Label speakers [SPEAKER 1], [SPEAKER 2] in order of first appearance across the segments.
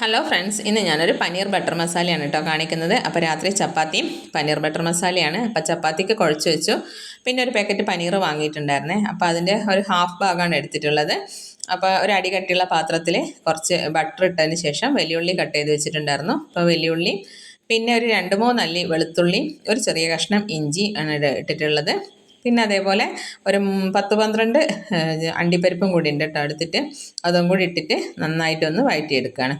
[SPEAKER 1] Hello friends ഇന്ന് ഞാനൊരു paneer butter മസാലയാണ് കേട്ടോ കാണിക്കുന്നത്. അപ്പോൾ രാത്രി ചപ്പാത്തിയും പനീർ ബട്ടർ മസാലയാണ്. അപ്പോൾ ചപ്പാത്തിക്ക് കുഴച്ച് വെച്ചു. പിന്നെ ഒരു പാക്കറ്റ് പനീർ വാങ്ങിയിട്ടുണ്ടായിരുന്നേ. അപ്പോൾ അതിന്റെ ഒരു ഹാഫ് ഭാഗമാണ് എടുത്തിട്ടുള്ളത്. അപ്പോൾ ഒരു അടി കട്ടിയുള്ള പാത്രത്തിൽ കുറച്ച് ബട്ടർ ഇട്ടതിന് ശേഷം വലിയുള്ളി കട്ട് ചെയ്ത് വെച്ചിട്ടുണ്ടായിരുന്നു. അപ്പോൾ വലിയുള്ളി പിന്നെ ഒരു രണ്ട് മൂന്നല്ലി വെളുത്തുള്ളി ഒരു ചെറിയ കഷ്ണം ഇഞ്ചി ആണ് ഇട്ടിട്ടുള്ളത്. പിന്നെ അതേപോലെ ഒരു പത്ത് പന്ത്രണ്ട് അണ്ടിപ്പരിപ്പും കൂടി ഉണ്ട് കേട്ടോ എടുത്തിട്ട്. അതും കൂടി ഇട്ടിട്ട് നന്നായിട്ടൊന്ന് വഴറ്റിയെടുക്കുകയാണ്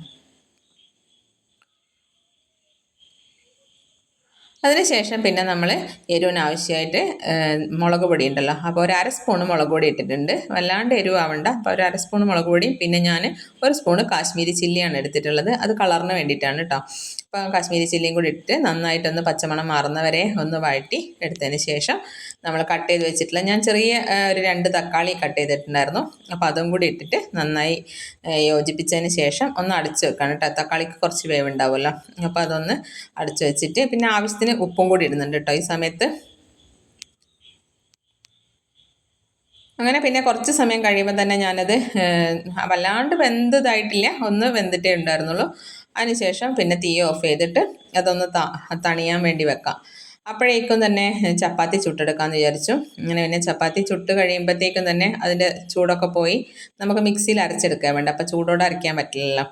[SPEAKER 1] അതിനുശേഷം പിന്നെ നമ്മൾ എരിവിന് ആവശ്യമായിട്ട് മുളക് പൊടി ഉണ്ടല്ലോ. അപ്പോൾ ഒരു അര സ്പൂണ് മുളക് പൊടി ഇട്ടിട്ടുണ്ട്. വല്ലാണ്ട് എരിവാവണ്ട. അപ്പോൾ ഒരു അര സ്പൂൺ മുളക് പൊടിയും പിന്നെ ഞാൻ ഒരു സ്പൂൺ കാശ്മീരി ചില്ലിയാണ് എടുത്തിട്ടുള്ളത്. അത് കളറിന് വേണ്ടിയിട്ടാണ് കേട്ടോ അപ്പോൾ കാശ്മീരി ചില്ലിയും കൂടി ഇട്ട് നന്നായിട്ടൊന്ന് പച്ചമണം മാറുന്നവരെ ഒന്ന് വഴറ്റി എടുത്തതിന് ശേഷം നമ്മൾ കട്ട് ചെയ്ത് വെച്ചിട്ടുള്ള ഞാൻ ചെറിയ ഒരു രണ്ട് തക്കാളി കട്ട് ചെയ്തിട്ടുണ്ടായിരുന്നു. അപ്പോൾ അതും കൂടി ഇട്ടിട്ട് നന്നായി യോജിപ്പിച്ചതിന് ശേഷം ഒന്ന് അടിച്ച് വെക്കണം കേട്ടോ തക്കാളിക്ക് കുറച്ച് വേവ് ഉണ്ടാവുമല്ലോ അപ്പോൾ അതൊന്ന് അടിച്ച് വെച്ചിട്ട് പിന്നെ ആവശ്യത്തിന് ഉപ്പും കൂടി ഇടുന്നുണ്ട് കേട്ടോ ഈ സമയത്ത്. അങ്ങനെ പിന്നെ കുറച്ച് സമയം കഴിയുമ്പോൾ തന്നെ ഞാനത് വല്ലാണ്ട് വെന്തതായിട്ടില്ല. ഒന്ന് വെന്തിട്ടേ ഉണ്ടായിരുന്നുള്ളൂ. അതിനുശേഷം പിന്നെ തീ ഓഫ് ചെയ്തിട്ട് അതൊന്ന് തണിയാൻ വേണ്ടി വെക്കാം. അപ്പോഴേക്കും തന്നെ ചപ്പാത്തി ചുട്ടെടുക്കാമെന്ന് വിചാരിച്ചു. അങ്ങനെ പിന്നെ ചപ്പാത്തി ചുട്ട് കഴിയുമ്പോഴത്തേക്കും തന്നെ അതിന്റെ ചൂടൊക്കെ പോയി നമുക്ക് മിക്സിയിൽ അരച്ചെടുക്കാൻ വേണ്ട അപ്പോൾ ചൂടോടെ അരയ്ക്കാൻ പറ്റില്ലല്ലോ.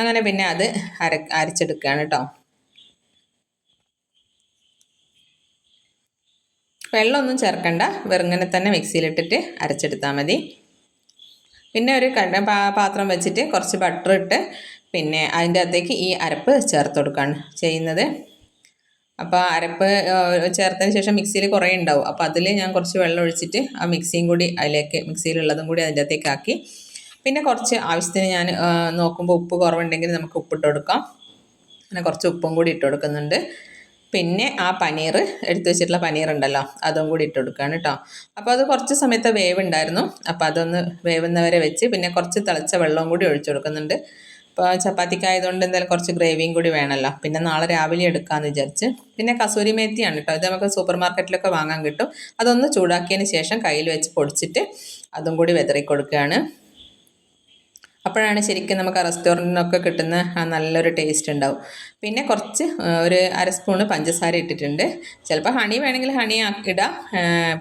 [SPEAKER 1] അങ്ങനെ പിന്നെ അത് അര അരച്ചെടുക്കുകയാണ് കേട്ടോ. വെള്ളമൊന്നും ചേർക്കണ്ട. വെറുങ്ങനെ തന്നെ മിക്സിയിലിട്ടിട്ട് അരച്ചെടുത്താൽ മതി. പിന്നെ ഒരു കട പാത്രം വെച്ചിട്ട് കുറച്ച് ബട്ടർ ഇട്ട് പിന്നെ അതിന്റെ അകത്തേക്ക് ഈ അരപ്പ് ചേർത്ത് കൊടുക്കുകയാണ് ചെയ്യുന്നത്. അപ്പോൾ അരപ്പ് ചേർത്തതിന് ശേഷം മിക്സിയിൽ കുറേ ഉണ്ടാവും. അപ്പോൾ അതിൽ ഞാൻ കുറച്ച് വെള്ളം ഒഴിച്ചിട്ട് ആ മിക്സിയും കൂടി അതിലേക്ക് മിക്സിയിലുള്ളതും കൂടി അതിന്റെ അകത്തേക്ക് ആക്കി. പിന്നെ കുറച്ച് ആവശ്യത്തിന് ഞാൻ നോക്കുമ്പോൾ ഉപ്പ് കുറവുണ്ടെങ്കിൽ നമുക്ക് ഉപ്പിട്ട് കൊടുക്കാം. അങ്ങനെ കുറച്ച് ഉപ്പും കൂടി ഇട്ട് കൊടുക്കുന്നുണ്ട്. പിന്നെ ആ പനീർ എടുത്തു വെച്ചിട്ടുള്ള പനീർ ഉണ്ടല്ലോ അതും കൂടി ഇട്ട് കൊടുക്കുകയാണ് കേട്ടോ അപ്പോൾ അത് കുറച്ച് സമയത്ത് വേവ് ഉണ്ടായിരുന്നു അപ്പോൾ അതൊന്ന് വേവുന്നവരെ വെച്ച് പിന്നെ കുറച്ച് തിളച്ച വെള്ളവും കൂടി ഒഴിച്ചു കൊടുക്കുന്നുണ്ട്. ഇപ്പോൾ ചപ്പാത്തിക്കായതുകൊണ്ട് എന്തായാലും കുറച്ച് ഗ്രേവിയും കൂടി വേണമല്ലോ പിന്നെ നാളെ രാവിലെ എടുക്കാമെന്ന് വിചാരിച്ച്. പിന്നെ കസൂരി മേത്തിയാണ് കേട്ടോ ഇത് നമുക്ക് സൂപ്പർ മാർക്കറ്റിലൊക്കെ വാങ്ങാൻ കിട്ടും. അതൊന്ന് ചൂടാക്കിയതിന് ശേഷം കയ്യിൽ വെച്ച് പൊടിച്ചിട്ട് അതും കൂടി വെതറി കൊടുക്കുകയാണ് അപ്പോഴാണ് ശരിക്കും നമുക്ക് ആ റെസ്റ്റോറന്റിനൊക്കെ കിട്ടുന്ന ആ നല്ലൊരു ടേസ്റ്റ് ഉണ്ടാവും. പിന്നെ കുറച്ച് ഒരു അര സ്പൂണ് പഞ്ചസാര ഇട്ടിട്ടുണ്ട്. ചിലപ്പോൾ ഹണി വേണമെങ്കിൽ ഹണി ഇടാം.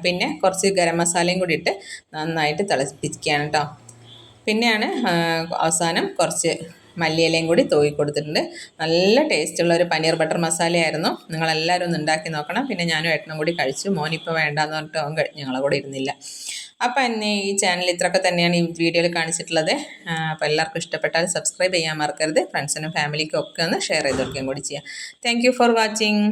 [SPEAKER 1] പിന്നെ കുറച്ച് ഗരം മസാലയും കൂടി ഇട്ട് നന്നായിട്ട് തിളപ്പിക്കുകയാണ് കേട്ടോ പിന്നെയാണ് അവസാനം കുറച്ച് മല്ലിയിലയും കൂടി തൂക്കി കൊടുത്തിട്ടുണ്ട്. നല്ല ടേസ്റ്റുള്ള ഒരു പനീർ ബട്ടർ മസാലയായിരുന്നു. നിങ്ങളെല്ലാവരും ഒന്ന് ഉണ്ടാക്കി നോക്കണം. പിന്നെ ഞാനും ഏട്ടനും കൂടി കഴിച്ചു. മോനിപ്പോൾ വേണ്ടാന്ന് പറഞ്ഞിട്ട് അവൻ ഞങ്ങളെ കൂടെ ഇരുന്നില്ല. അപ്പോൾ എന്നെ ഈ ചാനൽ ഇത്രയൊക്കെ തന്നെയാണ് ഈ വീഡിയോയിൽ കാണിച്ചിട്ടുള്ളത്. അപ്പോൾ എല്ലാവർക്കും ഇഷ്ടപ്പെട്ടാൽ സബ്സ്ക്രൈബ് ചെയ്യാൻ മറക്കരുത്. ഫ്രണ്ട്സിനും ഫാമിലിക്കും ഒക്കെ ഒന്ന് ഷെയർ ചെയ്ത് കൊടുക്കുകയും കൂടി ചെയ്യാം. Thank for watching